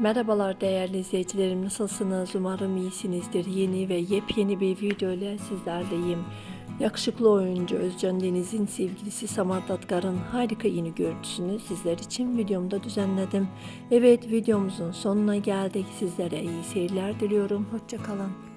Merhabalar değerli izleyicilerim nasılsınız? Umarım iyisinizdir. Yeni ve yepyeni bir video ile sizlerleyim. Yakışıklı oyuncu Özcan Deniz'in sevgilisi Samat Atkar'ın harika yeni görüntüsünü sizler için videomda düzenledim. Evet videomuzun sonuna geldik. Sizlere iyi seyirler diliyorum. Hoşçakalın.